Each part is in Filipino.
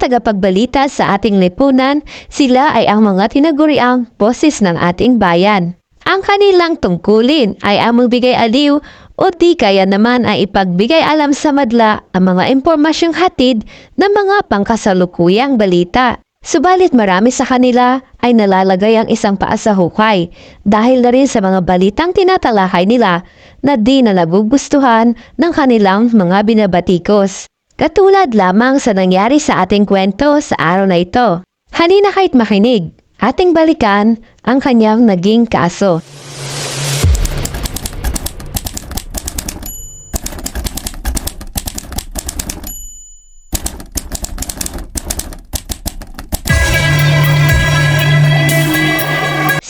tagapagbalita sa ating lipunan, sila ay ang mga tinaguriang boses ng ating bayan. Ang kanilang tungkulin ay ang magbigay aliw o di kaya naman ay ipagbigay alam sa madla ang mga impormasyong hatid ng mga pangkasalukuyang balita. Subalit marami sa kanila ay nalalagay ang isang paa sa hukay dahil na rin sa mga balitang tinatalakay nila na di na nagugustuhan ng kanilang mga binabatikos. Katulad lamang sa nangyari sa ating kwento sa araw na ito. Halina kahit makinig, ating balikan ang kanyang naging kaso.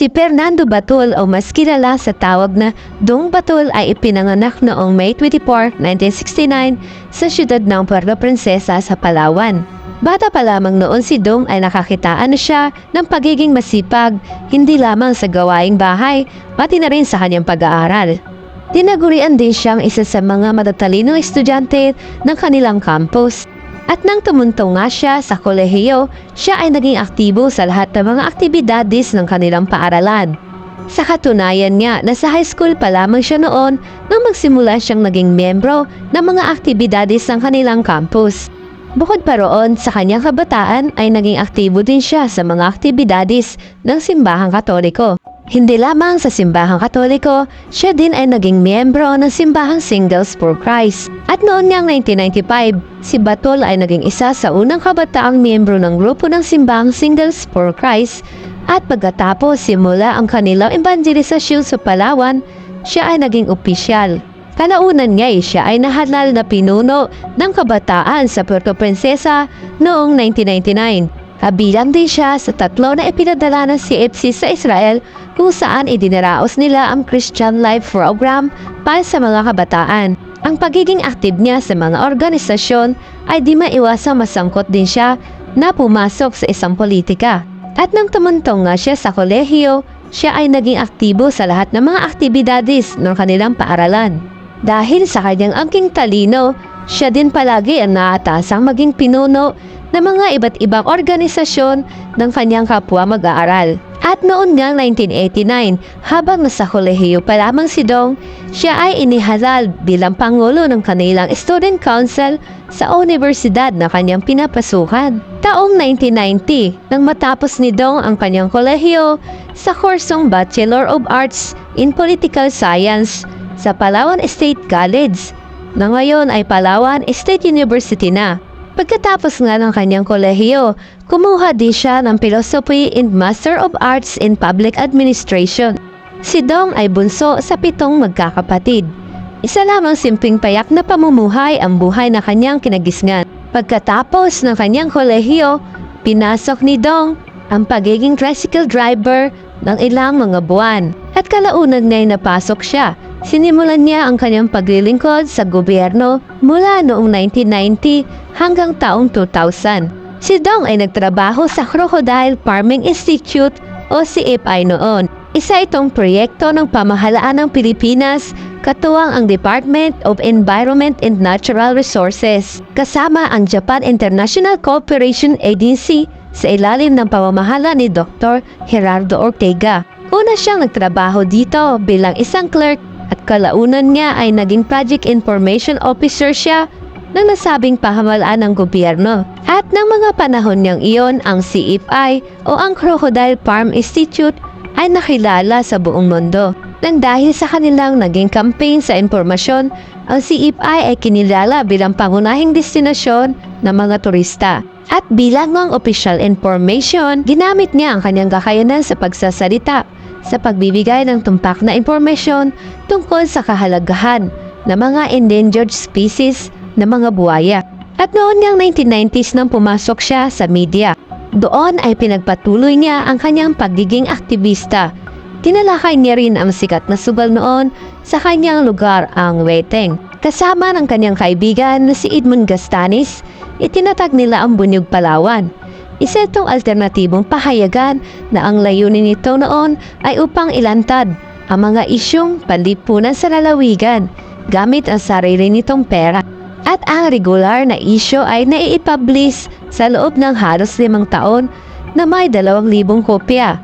Si Fernando Batul o mas kilala sa tawag na Dong Batul ay ipinanganak noong May 24, 1969 sa siyudad ng Puerto Princesa sa Palawan. Bata pa lamang noon si Dong ay nakakitaan na siya ng pagiging masipag hindi lamang sa gawaing bahay pati na rin sa kanyang pag-aaral. Tinagurian din siyang isa sa mga matatalinong estudyante ng kanilang campus. At nang tumuntong nga siya sa kolehiyo, siya ay naging aktibo sa lahat ng mga aktibidades ng kanilang paaralan. Sa katunayan niya, nasa high school pa lamang siya noon nang magsimula siyang naging membro ng mga aktibidades ng kanilang campus. Bukod pa roon, sa kanyang kabataan ay naging aktibo din siya sa mga aktibidades ng simbahang katoliko. Hindi lamang sa simbahang katoliko, siya din ay naging miyembro ng simbahang Singles for Christ. At noon niyang 1995, si Batol ay naging isa sa unang kabataang miyembro ng grupo ng simbahang Singles for Christ at pagkatapos simula ang kanilang evangelisasyon sa Palawan, siya ay naging opisyal. Kalaunan niya ay siya ay nahalal na pinuno ng kabataan sa Puerto Princesa noong 1999. Kabilang din siya sa tatlo na ipinadala ng CFC sa Israel kung saan idinaraos nila ang Christian Life Program para sa mga kabataan. Ang pagiging active niya sa mga organisasyon ay di maiwasang masangkot din siya na pumasok sa isang politika. At nang tumuntong nga siya sa kolehiyo, siya ay naging aktibo sa lahat ng mga aktibidades ng kanilang paaralan. Dahil sa kanyang angking talino, siya din palagi ang naatasang maging pinuno ng mga iba't ibang organisasyon ng kanyang kapwa mag-aaral. At noon nga 1989, habang nasa kolehiyo pa lamang si Dong, siya ay inihalal bilang pangulo ng kanilang student council sa universidad na kanyang pinapasukan. Taong 1990, nang matapos ni Dong ang kanyang kolehiyo sa kursong Bachelor of Arts in Political Science sa Palawan State College, na ngayon ay Palawan State University na. Pagkatapos nga ng kanyang kolehiyo, kumuha din siya ng Philosophy and Master of Arts in Public Administration. Si Dong ay bunso sa pitong magkakapatid. Isa lamang simping payak na pamumuhay ang buhay na kanyang kinagisngan. Pagkatapos ng kanyang kolehiyo, pinasok ni Dong ang pagiging tricycle driver ng ilang mga buwan. At kalaunan niya ay napasok siya Sinimulan niya ang kanyang paglilingkod sa gobyerno mula noong 1990 hanggang taong 2000. Si Dong ay nagtrabaho sa Crocodile Farming Institute o CFI noon. Isa itong proyekto ng pamahalaan ng Pilipinas katuwang ang Department of Environment and Natural Resources kasama ang Japan International Cooperation Agency sa ilalim ng pamamahala ni Dr. Gerardo Ortega. Una siyang nagtrabaho dito bilang isang clerk at kalaunan niya ay naging Project Information Officer siya ng nasabing pahamalaan ng gobyerno. At ng mga panahon niyang iyon, ang CFI o ang Crocodile Farm Institute ay nakilala sa buong mundo. Nang dahil sa kanilang naging campaign sa impormasyon, ang CFI ay kinilala bilang pangunahing destinasyon ng mga turista. At bilang ng official information, ginamit niya ang kanyang kakayanan sa pagsasalita sa pagbibigay ng tumpak na impormasyon tungkol sa kahalagahan ng mga endangered species na mga buwaya. At noon niyang 1990s nang pumasok siya sa media. Doon ay pinagpatuloy niya ang kanyang pagiging aktivista. Tinalakay niya rin ang sikat na sugal noon sa kanyang lugar ang Weteng. Kasama ng kanyang kaibigan na si Edmund Gastanis, itinatag nila ang Bunyog Palawan isa itong alternatibong pahayagan na ang layunin nito noon ay upang ilantad ang mga isyong panlipunan sa lalawigan gamit ang sarili nitong pera. At ang regular na issue ay naiipublish sa loob ng halos limang taon na may dalawang libong kopya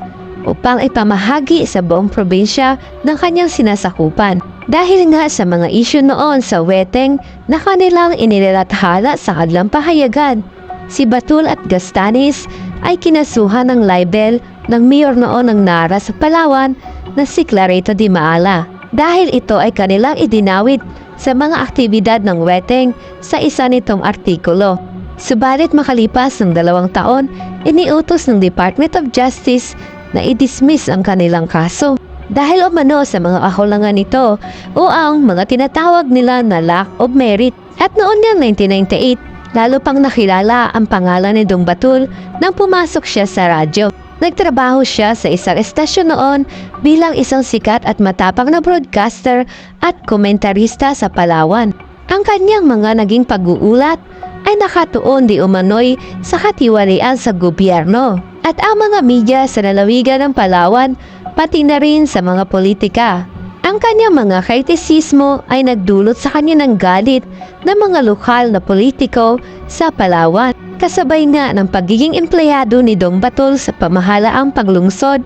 upang ipamahagi sa buong probinsya ng kanyang sinasakupan. Dahil nga sa mga issue noon sa weteng na kanilang inilathala sa kanilang pahayagan, si Batul at Gastanis ay kinasuhan ng libel ng mayor noon ng Nara sa Palawan na si Clarito Di Maala. Dahil ito ay kanilang idinawit sa mga aktibidad ng weteng sa isa nitong artikulo. Subalit makalipas ng dalawang taon, iniutos ng Department of Justice na i-dismiss ang kanilang kaso. Dahil umano sa mga kakulangan nito o ang mga tinatawag nila na lack of merit. At noon nga 1998, lalo pang nakilala ang pangalan ni Dong Batul nang pumasok siya sa radyo. Nagtrabaho siya sa isang estasyon noon bilang isang sikat at matapang na broadcaster at komentarista sa Palawan. Ang kanyang mga naging pag-uulat ay nakatuon di umano'y sa katiwalian sa gobyerno. At ang mga media sa lalawigan ng Palawan, pati na rin sa mga politika. Ang kanyang mga kritisismo ay nagdulot sa kanya ng galit ng mga lokal na politiko sa Palawan. Kasabay nga ng pagiging empleyado ni Dong Batol sa pamahalaang paglungsod,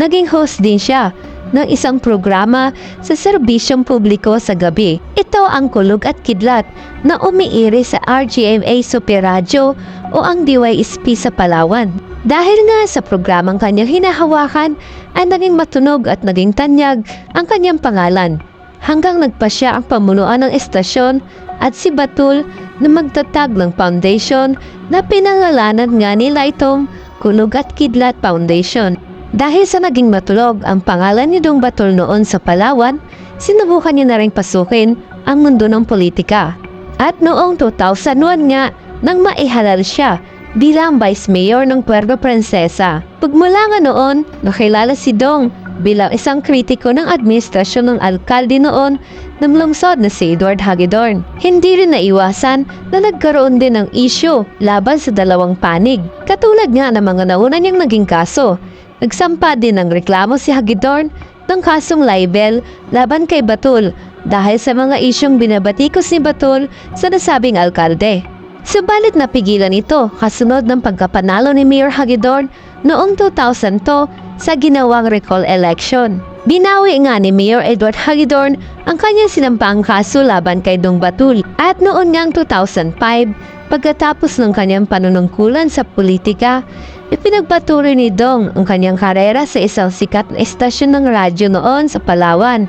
naging host din siya ng isang programa sa serbisyong publiko sa gabi. Ito ang kulog at kidlat na umiiri sa RGMA Super Radio o ang DYSP sa Palawan. Dahil nga sa programang kanyang hinahawakan ay naging matunog at naging tanyag ang kanyang pangalan hanggang nagpa siya ang pamunuan ng estasyon at si Batul na magtatag ng foundation na pinangalanan nga nila itong Kulog at Kidlat Foundation. Dahil sa naging matulog ang pangalan ni Dong Batul noon sa Palawan, sinubukan niya na rin pasukin ang mundo ng politika. At noong 2001 nga, nang maihalal siya bilang Vice Mayor ng Puerto Princesa. Pagmula nga noon, nakilala si Dong bilang isang kritiko ng administrasyon ng alkalde noon ng lungsod na si Edward Hagedorn. Hindi rin naiwasan na nagkaroon din ng issue laban sa dalawang panig. Katulad nga ng mga nauna niyang naging kaso. Nagsampa din ng reklamo si Hagedorn ng kasong libel laban kay Batul dahil sa mga isyong binabatikos ni Batul sa nasabing alkalde. Subalit napigilan ito kasunod ng pagkapanalo ni Mayor Hagedorn noong 2002 sa ginawang recall election. Binawi nga ni Mayor Edward Hagedorn ang kanyang sinampang kaso laban kay Dong Batul at noon ngang 2005 pagkatapos ng kanyang panunungkulan sa politika Ipinagpatuloy ni Dong ang kanyang karera sa isang sikat na estasyon ng radyo noon sa Palawan,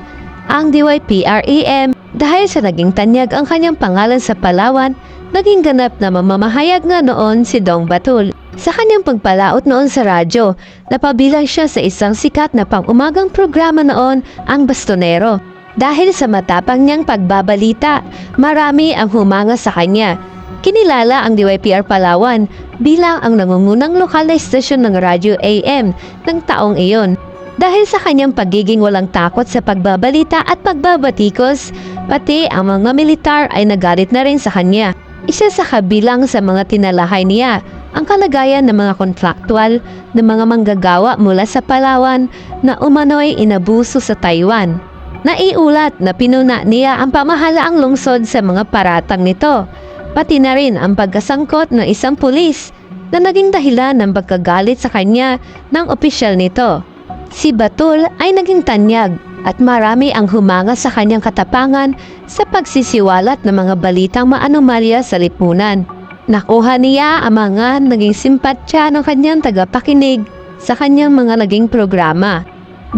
ang DYPREM. Dahil sa naging tanyag ang kanyang pangalan sa Palawan, naging ganap na mamamahayag nga noon si Dong Batul. Sa kanyang pagpalaot noon sa radyo, napabilang siya sa isang sikat na pang-umagang programa noon, ang Bastonero. Dahil sa matapang niyang pagbabalita, marami ang humanga sa kanya. Kinilala ang DYPR Palawan bilang ang nangungunang lokal na istasyon ng radyo AM ng taong iyon. Dahil sa kanyang pagiging walang takot sa pagbabalita at pagbabatikos, pati ang mga militar ay nagalit na rin sa kanya. Isa sa kabilang sa mga tinalahay niya ang kalagayan ng mga kontraktual ng mga manggagawa mula sa Palawan na umano'y inabuso sa Taiwan. Naiulat na pinuna niya ang pamahalaang lungsod sa mga paratang nito pati na rin ang pagkasangkot ng isang pulis na naging dahilan ng pagkagalit sa kanya ng opisyal nito. Si Batul ay naging tanyag at marami ang humanga sa kanyang katapangan sa pagsisiwalat ng mga balitang maanomalya sa lipunan. Nakuha niya ang mga naging simpatya ng kanyang tagapakinig sa kanyang mga naging programa.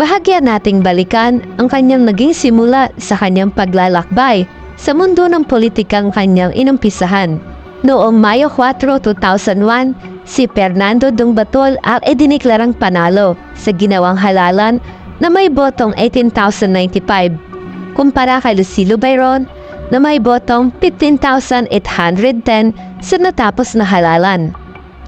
Bahagya nating balikan ang kanyang naging simula sa kanyang paglalakbay sa mundo ng politikang kanyang inumpisahan. Noong Mayo 4, 2001, si Fernando Dung Batol ang idiniklarang panalo sa ginawang halalan na may botong 18,095 kumpara kay Lucilo Bayron na may botong 15,810 sa natapos na halalan.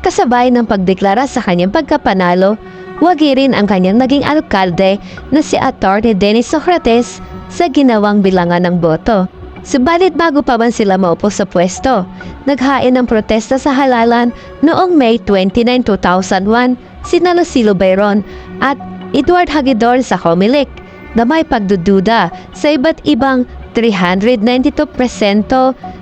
Kasabay ng pagdeklara sa kanyang pagkapanalo, wagi rin ang kanyang naging alkalde na si Atty. Dennis Socrates sa ginawang bilangan ng boto. Subalit bago pa man sila maupo sa pwesto, naghain ng protesta sa halalan noong May 29, 2001 sina Lucilo Bayron at Edward Hagedorn sa Comelec na may pagdududa sa iba't ibang 392%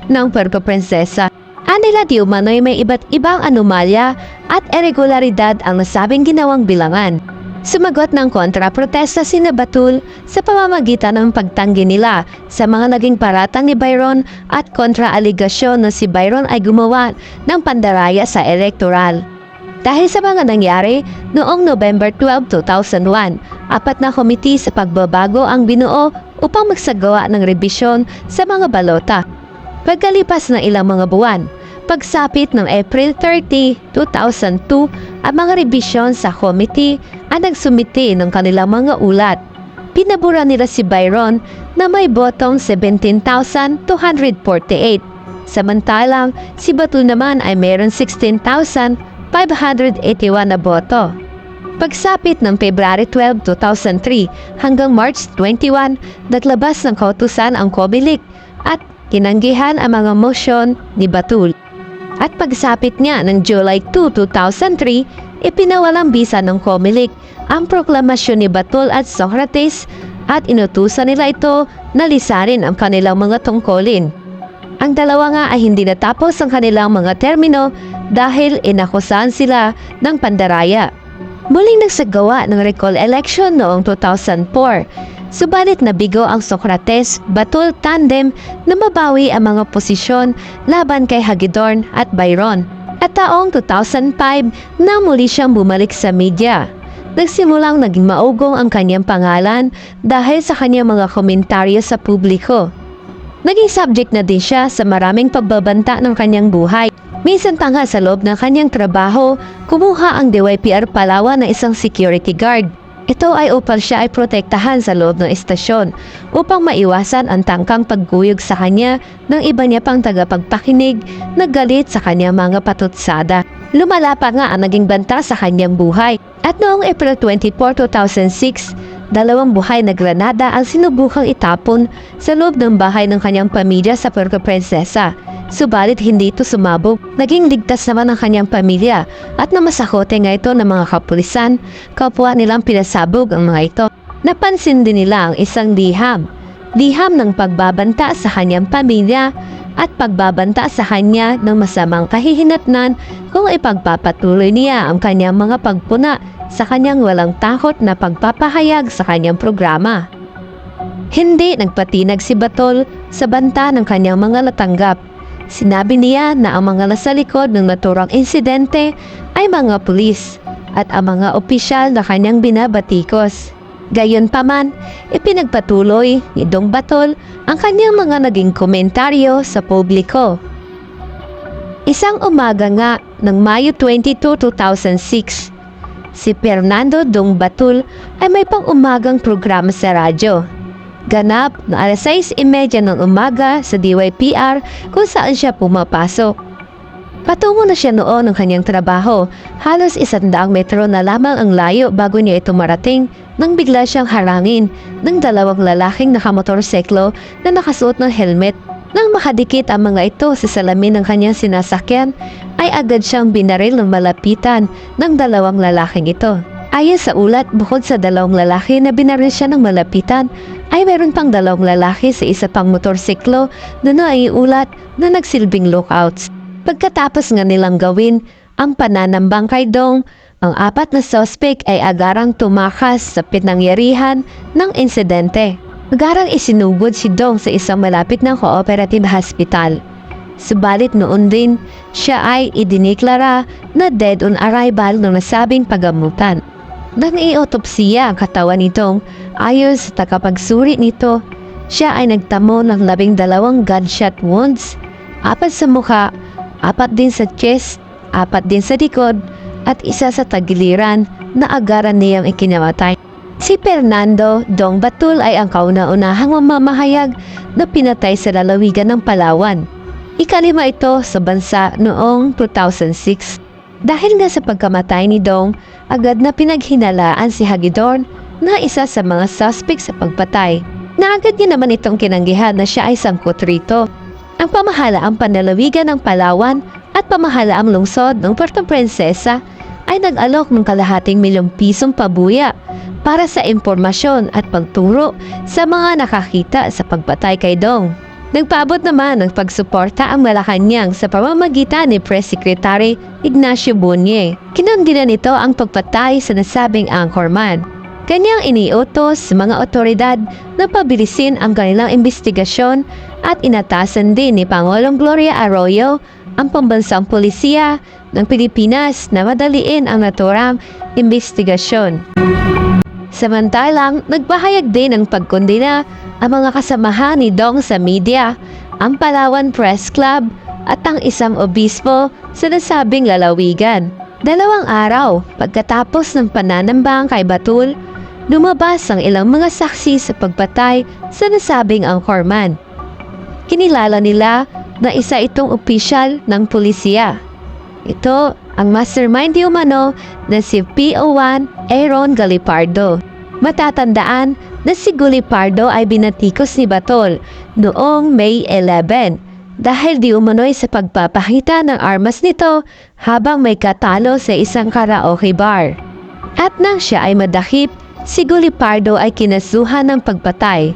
ng Puerto Princesa. Anila di umano'y may iba't ibang anomalya at irregularidad ang nasabing ginawang bilangan. Sumagot ng kontraprotesta si Batul sa pamamagitan ng pagtanggi nila sa mga naging paratang ni Byron at kontra-aligasyon na si Byron ay gumawa ng pandaraya sa elektoral. Dahil sa mga nangyari, noong November 12, 2001, apat na komite sa pagbabago ang binuo upang magsagawa ng rebisyon sa mga balota. Pagkalipas ng ilang mga buwan, pagsapit ng April 30, 2002, ang mga rebisyon sa komite ang nagsumiti ng kanilang mga ulat. Pinabura nila si Byron na may botong 17,248 Samantalang, si Batul naman ay mayroon 16,000 581 na boto. Pagsapit ng February 12, 2003 hanggang March 21, naglabas ng kautusan ang Kobilik at kinanggihan ang mga motion ni Batul. At pagsapit niya ng July 2, 2003, ipinawalang bisa ng Komilik ang proklamasyon ni Batul at Socrates at inutusan nila ito na lisarin ang kanilang mga tungkulin. Ang dalawa nga ay hindi natapos ang kanilang mga termino dahil inakusahan sila ng pandaraya. Muling nagsagawa ng recall election noong 2004. Subalit nabigo ang Socrates Batul tandem na mabawi ang mga posisyon laban kay Hagedorn at Byron. At taong 2005 na muli siyang bumalik sa media. Nagsimulang naging maugong ang kanyang pangalan dahil sa kanyang mga komentaryo sa publiko. Naging subject na din siya sa maraming pagbabanta ng kanyang buhay. Minsan pa nga sa loob ng kanyang trabaho, kumuha ang DYPR Palawan na isang security guard. Ito ay upang siya ay protektahan sa loob ng estasyon upang maiwasan ang tangkang pagguyog sa kanya ng iba niya pang tagapagpakinig na galit sa kanyang mga patutsada. Lumala pa nga ang naging banta sa kanyang buhay. At noong April 24, 2006, dalawang buhay na granada ang sinubukang itapon sa loob ng bahay ng kanyang pamilya sa Puerto Princesa. Subalit hindi ito sumabog. Naging ligtas naman ang kanyang pamilya at namasakote nga ito ng mga kapulisan. Kapwa nilang pinasabog ang mga ito. Napansin din nila ang isang liham. Liham ng pagbabanta sa kanyang pamilya at pagbabanta sa kanya ng masamang kahihinatnan kung ipagpapatuloy niya ang kanyang mga pagpuna sa kanyang walang takot na pagpapahayag sa kanyang programa. Hindi nagpatinag si Batol sa banta ng kanyang mga natanggap. Sinabi niya na ang mga nasa likod ng naturang insidente ay mga pulis at ang mga opisyal na kanyang binabatikos. Gayon pa man, ipinagpatuloy ni Dong Batol ang kanyang mga naging komentaryo sa publiko. Isang umaga nga ng Mayo 22, 2006, si Fernando Dong Batul ay may pang-umagang programa sa radyo. Ganap na alas 6.30 ng umaga sa DYPR kung saan siya pumapasok. Patungo na siya noon ng kanyang trabaho. Halos isandaang metro na lamang ang layo bago niya ito marating nang bigla siyang harangin ng dalawang lalaking nakamotorseklo na nakasuot ng helmet. Nang makadikit ang mga ito sa salamin ng kanyang sinasakyan, ay agad siyang binaril ng malapitan ng dalawang lalaking ito. Ayon sa ulat, bukod sa dalawang lalaki na binaril siya ng malapitan, ay meron pang dalawang lalaki sa isa pang motorsiklo na naiulat na nagsilbing lookouts. Pagkatapos nga nilang gawin ang pananambang kay Dong, ang apat na suspect ay agarang tumakas sa pinangyarihan ng insidente. Agarang isinugod si Dong sa isang malapit ng cooperative hospital. Subalit noon din, siya ay idiniklara na dead on arrival ng nasabing pagamutan. Nang iotopsiya ang katawan nitong ayon sa tagapagsuri nito, siya ay nagtamo ng labing dalawang gunshot wounds, apat sa mukha, apat din sa chest, apat din sa likod, at isa sa tagiliran na agaran niyang ikinamatay. Si Fernando Dong Batul ay ang kauna-unahang mamamahayag na pinatay sa lalawigan ng Palawan. Ikalima ito sa bansa noong 2006. Dahil nga sa pagkamatay ni Dong, agad na pinaghinalaan si Hagidorn na isa sa mga suspect sa pagpatay. Naagad niya naman itong kinanggihan na siya ay sangkot rito. Ang pamahalaang panlalawigan ng Palawan at pamahalaang lungsod ng Puerto Princesa ay nag-alok ng kalahating milyong pisong pabuya para sa impormasyon at pagturo sa mga nakakita sa pagpatay kay Dong. Nagpaabot naman ng pagsuporta ang Malacanang sa pamamagitan ni Press Secretary Ignacio Bunye. Kinundi na nito ang pagpatay sa nasabing anchorman. Kanyang iniutos sa mga otoridad na pabilisin ang kanilang investigasyon at inatasan din ni Pangulong Gloria Arroyo ang pambansang polisiya ng Pilipinas na madaliin ang naturang investigasyon. Samantalang, nagpahayag din ng pagkondina ang mga kasamahan ni Dong sa media, ang Palawan Press Club at ang isang obispo sa nasabing lalawigan. Dalawang araw pagkatapos ng pananambang kay Batul, lumabas ang ilang mga saksi sa pagpatay sa nasabing anchorman. Kinilala nila na isa itong opisyal ng pulisya. Ito ang mastermind di umano na si PO1 Aaron Galipardo. Matatandaan na si Galipardo ay binatikos ni Batol noong May 11 dahil di umano'y sa pagpapakita ng armas nito habang may katalo sa isang karaoke bar. At nang siya ay madakip, si Galipardo ay kinasuhan ng pagpatay.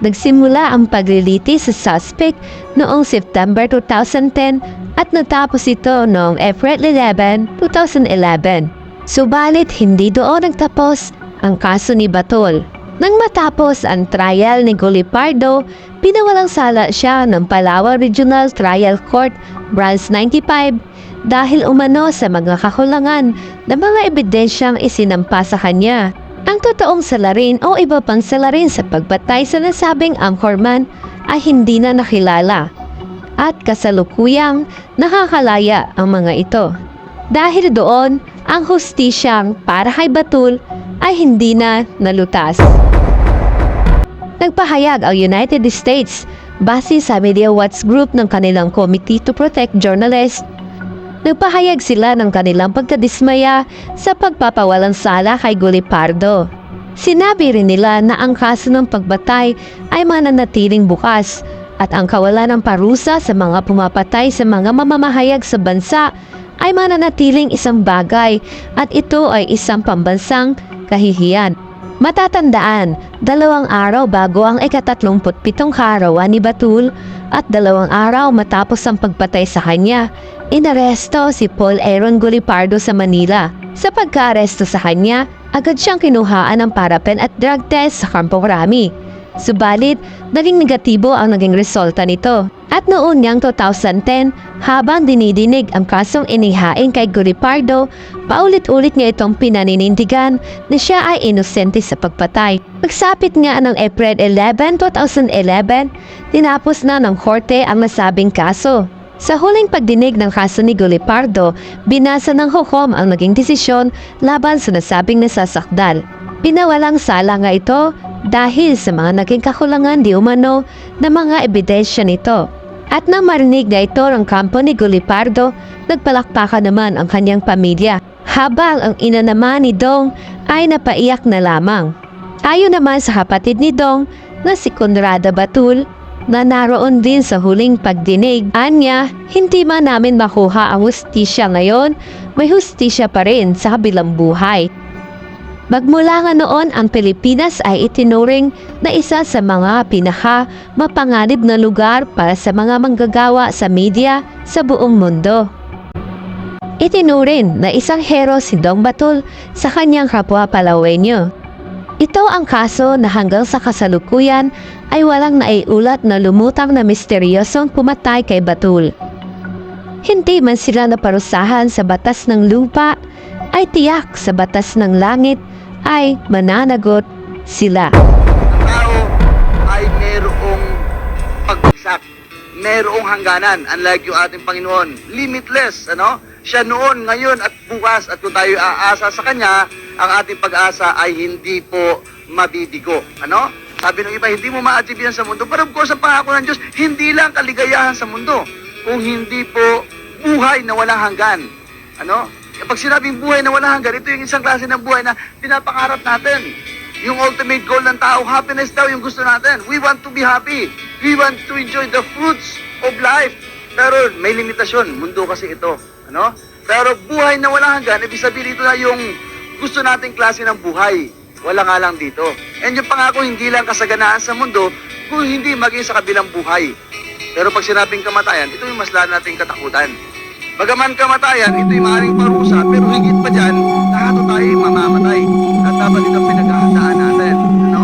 Nagsimula ang pagliliti sa suspect noong September 2010 at natapos ito noong April 11, 2011. Subalit hindi doon nagtapos ang kaso ni Batol. Nang matapos ang trial ni Golipardo, pinawalang sala siya ng Palawan Regional Trial Court Branch 95 dahil umano sa mga kakulangan na mga ebidensyang isinampa sa kanya. Ang totoong salarin o iba pang salarin sa pagbatay sa nasabing anchorman ay hindi na nakilala at kasalukuyang nakakalaya ang mga ito. Dahil doon, ang hustisyang para kay Batul ay hindi na nalutas. Nagpahayag ang United States base sa Media Watch Group ng kanilang Committee to Protect Journalists Nagpahayag sila ng kanilang pagkadismaya sa pagpapawalang sala kay Gulipardo. Sinabi rin nila na ang kaso ng pagbatay ay mananatiling bukas at ang kawalan ng parusa sa mga pumapatay sa mga mamamahayag sa bansa ay mananatiling isang bagay at ito ay isang pambansang kahihiyan. Matatandaan, dalawang araw bago ang ikatatlumputpitong karawan ni Batul at dalawang araw matapos ang pagpatay sa kanya, inaresto si Paul Aaron Gulipardo sa Manila. Sa pagkaaresto sa kanya, agad siyang kinuhaan ng parapen at drug test sa Campo Rami. Subalit, naging negatibo ang naging resulta nito. At noon niyang 2010, habang dinidinig ang kasong inihain kay Guripardo, paulit-ulit niya itong pinaninindigan na siya ay inosente sa pagpatay. Pagsapit nga ng April 11, 2011, tinapos na ng korte ang nasabing kaso. Sa huling pagdinig ng kaso ni Gulipardo, binasa ng hukom ang naging desisyon laban sa nasabing nasasakdal. Pinawalang sala nga ito dahil sa mga naging kakulangan di umano na mga ebidensya nito. At nang marinig na ito ng kampo ni Gulipardo, nagpalakpakan naman ang kanyang pamilya, habang ang ina naman ni Dong ay napaiyak na lamang. Ayon naman sa kapatid ni Dong na si Conrada Batul, na naroon din sa huling pagdinig. Anya, hindi man namin makuha ang hustisya ngayon, may hustisya pa rin sa kabilang buhay. Magmula nga noon, ang Pilipinas ay itinuring na isa sa mga pinaka mapanganib na lugar para sa mga manggagawa sa media sa buong mundo. Itinurin na isang hero si Dong Batul sa kanyang kapwa Palawenyo. Ito ang kaso na hanggang sa kasalukuyan ay walang naiulat na lumutang na misteryosong pumatay kay Batul. Hindi man sila naparusahan sa batas ng lupa, ay tiyak sa batas ng langit ay mananagot sila. Ang tao ay merong pagbagsak, merong hangganan, unlike yung ating Panginoon. Limitless, ano? Siya noon, ngayon at bukas at kung tayo aasa sa Kanya, ang ating pag-asa ay hindi po mabibigo. Ano? Sabi ng iba, hindi mo ma-achieve yan sa mundo. Pero of course, ang pangako ng Diyos, hindi lang kaligayahan sa mundo, kung hindi po buhay na walang hanggan. Ano? Pag sinabing buhay na walang hanggan, ito yung isang klase ng buhay na pinapangarap natin. Yung ultimate goal ng tao, happiness daw yung gusto natin. We want to be happy. We want to enjoy the fruits of life. Pero may limitasyon. Mundo kasi ito. Ano? Pero buhay na walang hanggan, ibig sabihin dito na yung gusto nating klase ng buhay. Wala nga lang dito. And yung pangako, hindi lang kasaganaan sa mundo, kung hindi maging sa kabilang buhay. Pero pag sinabing kamatayan, ito yung mas lalo nating katakutan. Bagaman kamatayan, ito yung maaaring parusa, pero higit pa dyan, lahat tayo ay mamamatay. At dapat ito pinaghahandaan natin. Ano?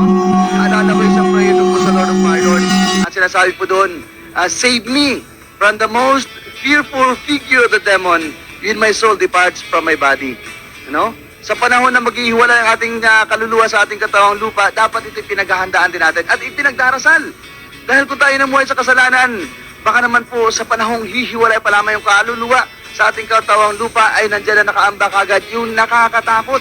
Naalala ko isang prayer po sa Lord of my Lord. At sinasabi po doon, uh, Save me from the most fearful figure of the demon, when my soul departs from my body. Ano? Sa panahon na maghihiwalay ang ating uh, kaluluwa sa ating katawang lupa, dapat ito pinaghahandaan din natin at ipinagdarasal. Dahil kung tayo namuhay sa kasalanan, baka naman po sa panahong hihiwalay pa lamang yung kaluluwa sa ating katawang lupa ay nandiyan na nakaambak agad yung nakakatakot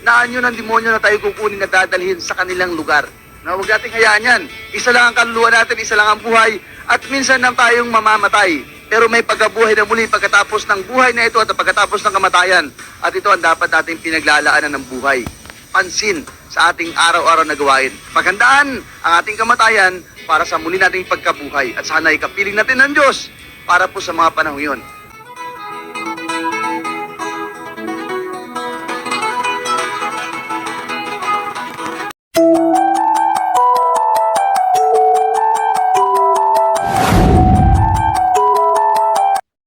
na anyo ng demonyo na tayo kukunin na dadalhin sa kanilang lugar. Na huwag nating hayaan yan. Isa lang ang kaluluwa natin, isa lang ang buhay, at minsan lang tayong mamamatay pero may pagkabuhay na muli pagkatapos ng buhay na ito at pagkatapos ng kamatayan. At ito ang dapat nating pinaglalaanan ng buhay. Pansin sa ating araw-araw na gawain. Paghandaan ang ating kamatayan para sa muli nating pagkabuhay at sana ikapiling natin ng Diyos para po sa mga panahon yun.